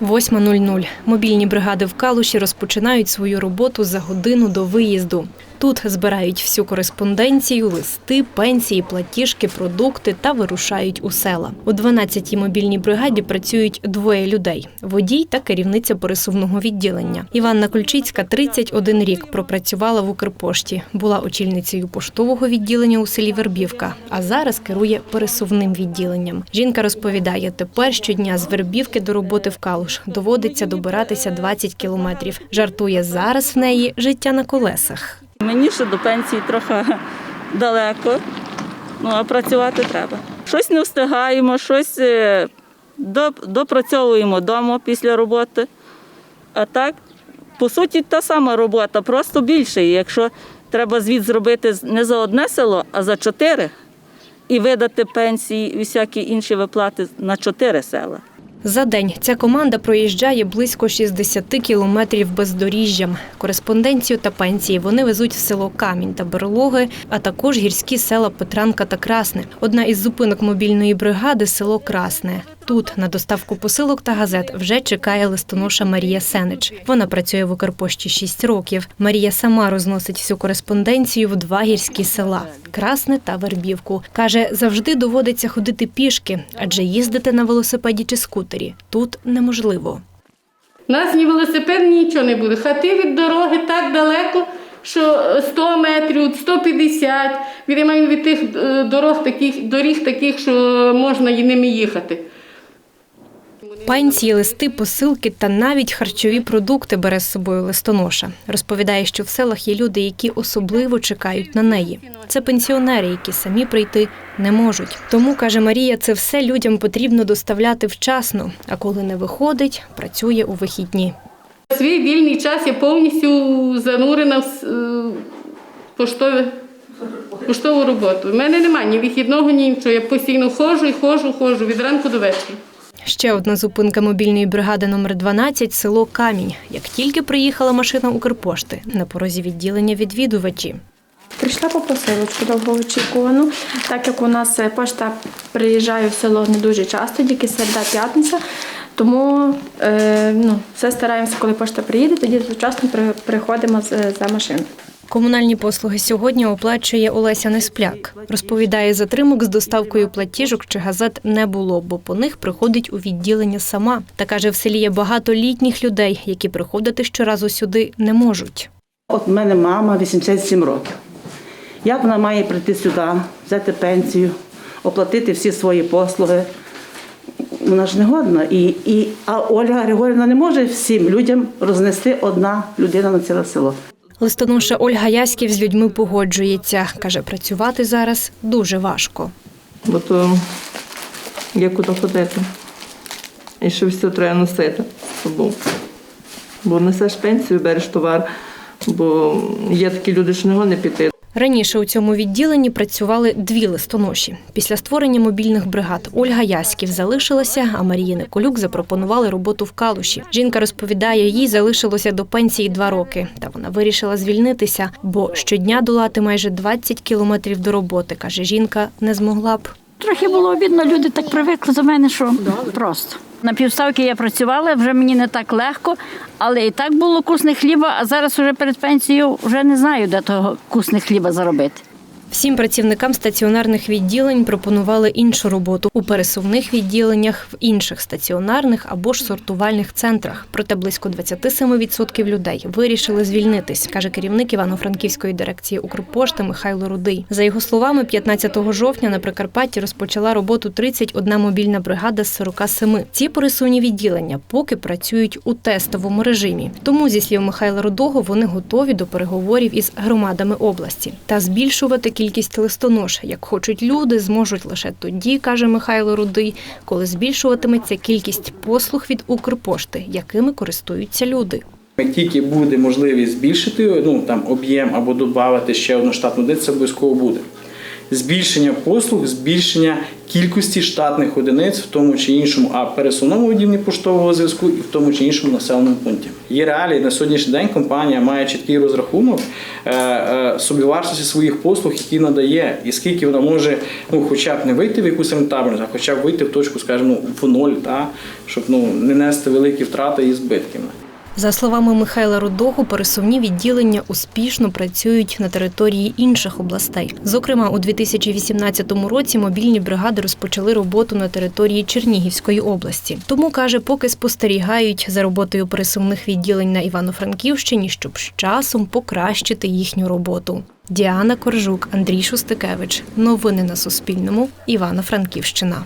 8.00. Мобільні бригади в Калуші розпочинають свою роботу за годину до виїзду. Тут збирають всю кореспонденцію, листи, пенсії, платіжки, продукти та вирушають у села. У 12-й мобільній бригаді працюють двоє людей: водій та керівниця пересувного відділення. Іванна Кульчицька 31 рік пропрацювала в Укрпошті, була очільницею поштового відділення у селі Вербівка, а зараз керує пересувним відділенням. Жінка розповідає, тепер щодня з Вербівки до роботи в Калуш доводиться добиратися 20 кілометрів. Жартує зараз в неї життя на колесах. Мені ще до пенсії трохи далеко, ну а працювати треба. Щось не встигаємо, щось е, допрацьовуємо вдома після роботи. А так, по суті, та сама робота, просто більше. Якщо треба звіт зробити не за одне село, а за чотири, і видати пенсії і всякі інші виплати на чотири села. За день ця команда проїжджає близько 60 кілометрів бездоріжжям. Кореспонденцію та пенсії вони везуть в село Камінь та Берлоги, а також гірські села Петранка та Красне. Одна із зупинок мобільної бригади село Красне. Тут на доставку посилок та газет вже чекає листоноша Марія Сенич. Вона працює в Укрпошті 6 років. Марія сама розносить всю кореспонденцію в два гірські села Красне та Вербівку. Каже, завжди доводиться ходити пішки, адже їздити на велосипеді чи скутері тут неможливо. У нас ні велосипед, нічого не буде. Хати від дороги так далеко, що 100 метрів, 150. Від, від тих е, дорог таких, доріг таких, що можна і ними їхати. Пенсії, листи, посилки та навіть харчові продукти бере з собою листоноша. Розповідає, що в селах є люди, які особливо чекають на неї. Це пенсіонери, які самі прийти не можуть. Тому каже Марія, це все людям потрібно доставляти вчасно. А коли не виходить, працює у вихідні. Свій вільний час я повністю занурена в е, поштове, поштову роботу. У мене немає ні вихідного, ні нічого. Я постійно ходжу і ходжу, ходжу від ранку до вечора. Ще одна зупинка мобільної бригади номер 12 – село Камінь. Як тільки приїхала машина Укрпошти, на порозі відділення відвідувачі. Прийшла по посилочку довгоочікувану, так як у нас е, пошта приїжджає в село не дуже часто, тільки середа п'ятниця. Тому е, ну, все стараємося, коли пошта приїде, тоді звичайно приходимо за машиною. Комунальні послуги сьогодні оплачує Олеся Неспляк. Розповідає, затримок з доставкою платіжок чи газет не було, бо по них приходить у відділення сама. Та каже, в селі є багато літніх людей, які приходити щоразу сюди не можуть. От в мене мама 87 років. Як вона має прийти сюди, взяти пенсію, оплатити всі свої послуги? Вона ж не годна. І, і, а Ольга Григорівна не може всім людям рознести одна людина на ціле село. Листоноша Ольга Яськів з людьми погоджується. Каже, працювати зараз дуже важко. бо то є куди ходити. І ще все треба носити з собою. Бо несеш пенсію, береш товар, бо є такі люди, що не піти. Раніше у цьому відділенні працювали дві листоноші. Після створення мобільних бригад Ольга Яськів залишилася, а Марії Николюк запропонували роботу в Калуші. Жінка розповідає, їй залишилося до пенсії два роки, та вона вирішила звільнитися, бо щодня долати майже 20 кілометрів до роботи, каже жінка, не змогла б. Трохи було обідно, люди так привикли до мене, що просто. На півставки я працювала, вже мені не так легко, але і так було кусне хліба, а зараз вже перед пенсією вже не знаю, де того кусне хліба заробити. Всім працівникам стаціонарних відділень пропонували іншу роботу у пересувних відділеннях, в інших стаціонарних або ж сортувальних центрах. Проте близько 27% людей вирішили звільнитись, каже керівник Івано-Франківської дирекції Укрпошти Михайло Рудий. За його словами, 15 жовтня на Прикарпатті розпочала роботу 31 мобільна бригада з 47. Ці пересувні відділення поки працюють у тестовому режимі. Тому, зі слів Михайла Рудого, вони готові до переговорів із громадами області та збільшувати кількість листонож, як хочуть люди, зможуть лише тоді, каже Михайло Рудий, коли збільшуватиметься кількість послуг від Укрпошти, якими користуються люди. Як тільки буде можливість збільшити ну, там, об'єм або додати ще одну штатну одиницю, це обов'язково буде. Збільшення послуг, збільшення кількості штатних одиниць в тому чи іншому, а пересувному відділенні поштового зв'язку і в тому чи іншому населеному пункті. Є реалії на сьогоднішній день. Компанія має чіткий розрахунок е, е, собівартості своїх послуг, які надає, і скільки вона може, ну хоча б не вийти в якусь рентабельність, а хоча б вийти в точку, скажімо, ну, в ноль, та щоб ну не нести великі втрати і збитки. За словами Михайла Рудого, пересувні відділення успішно працюють на території інших областей. Зокрема, у 2018 році мобільні бригади розпочали роботу на території Чернігівської області. Тому каже, поки спостерігають за роботою пересувних відділень на Івано-Франківщині, щоб з часом покращити їхню роботу. Діана Коржук, Андрій Шустикевич. Новини на Суспільному. Івано-Франківщина.